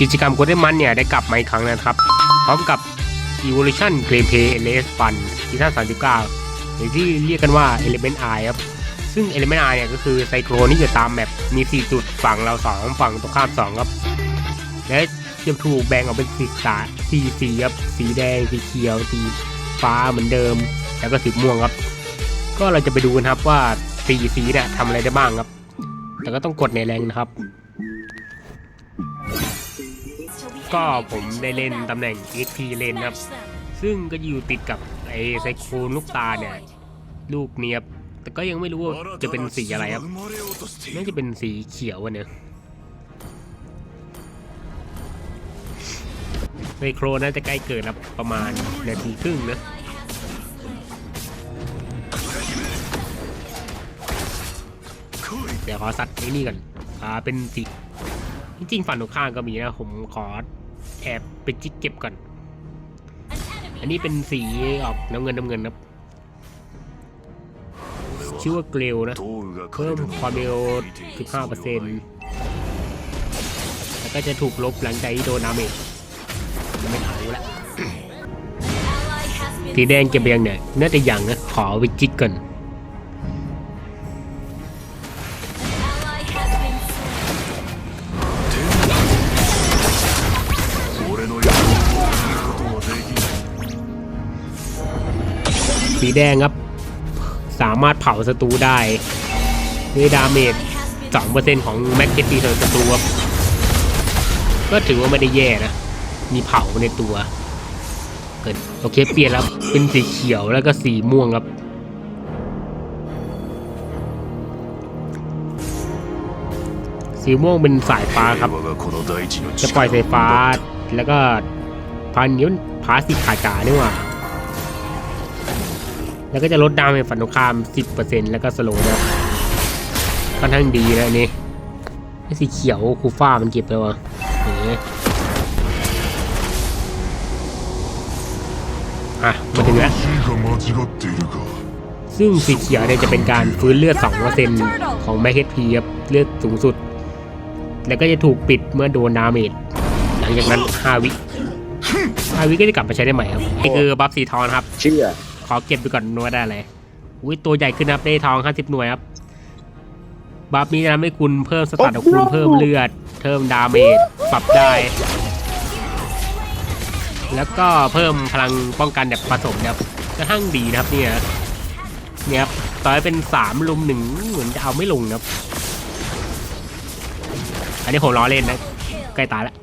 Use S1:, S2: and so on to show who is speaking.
S1: กิจกรรม Golden Man เนี่ยได้กลับมาอีกครั้งนะครับ พร้อมกับ Evolution Gameplay LS Fun ซีซั่น39 หรือที่เรียกกันว่า Element Eye ครับ ซึ่ง Element Eye เนี่ยก็คือไซโครนที่อยู่ตามแมปมี 4 จุดฝั่งเรา 2 ฝั่งตรงข้าม 2 ครับ และจะถูกแบ่งออกเป็นสีสาสีสีครับ สีแดง สีเขียว สีฟ้าเหมือนเดิม แล้วก็สีม่วงครับ ก็เราจะไปดูกันครับว่าสีสีเนี่ยทำอะไรได้บ้างครับ แต่ก็ต้องกดในแรงนะครับ ก็ผมได้เล่นตำแหน่ง XP เลนครับ ซึ่งก็อยู่ติดกับไอ้ไซโครนลูกตาเนี่ย ลูกเนี้ยบแต่ก็ยังไม่รู้ว่าจะเป็นสีอะไรครับ น่าจะเป็นสีเขียวอะเนี่ยไซโครนน่าจะใกล้เกิดแล้วประมาณนาทีครึ่งนะเดี๋ยวขอซัดไอ้นี่ก่อนอ่าเป็นสีจริงๆฝั่งตรงข้างก็มีนะ ผมขอ แอบไปจิ๊กเก็บก่อน อันนี้เป็นสีออกน้ำเงินน้ำเงินนะครับชื่อว่าเกลนะ เพิ่มความเร็ว 15%แล้วก็จะถูกลบหลังจากที่โดนดาเมจไม่เอาละสีแดงเก็บเบียงเนี่ยน่าจะยังนะ ขอไปจิ๊กก่อน สีแดงครับ สามารถเผาศัตรูได้ด้ดาเมจ2%ของแม็กเกตีโดนศัตรูครับก็ถือว่าไม่ได้แย่นะ มีเผาในตัวเกิดโอเคเปลี่ยนแล้วเป็นสีเขียวแล้วก็สีม่วงครับสีม่วงเป็นสายฟ้าครับ จะปล่อยสา
S2: ย
S1: ฟ้า แล้วก็พานิ้วพาสีขาดกานี่ยว่า แล้วก็จะลดดาเมจฝันตรงข้าม 10%แล้วก็สโลว์นะค่อนข้างดีนะอันี่ไอ้สีเขียวคูฟ้ามันเก็บแล้วะเอ๋อะมาถึงแล้วซึ่งสีเขียวเนี่ยจะเป็นการฟื้นเลือด 2%ของแม็กเฮดพีครับเลือดสูงสุด แล้วก็จะถูกปิดเมื่อโดนดาเมจหลังจากนั้น 5 วิ5วิก็จะกลับมาใช้ได้ใหม่ครับนี่คือบัฟสีทองครับ
S3: เชื่อ
S1: ขอเก็บไปก่อนว่าได้อะไรอุ้ยตัวใหญ่ขึ้นนะครับได้ทอง 50 หน่วยครับบัฟนี้จะทำให้คุณเพิ่มสตาร์ทของคุณเพิ่มเลือดเพิ่มดาเมจปรับได้ แล้วก็เพิ่มพลังป้องกันแบบผสมนะครับค่อนข้างดีนะครับเนี่ยเนี่ยครับต่อให้เป็นสามลุมหนึ่งเหมือนจะเอาไม่ลงนะครับ อันนี้ผมล้อเล่นนะใกล้ตายแล้ว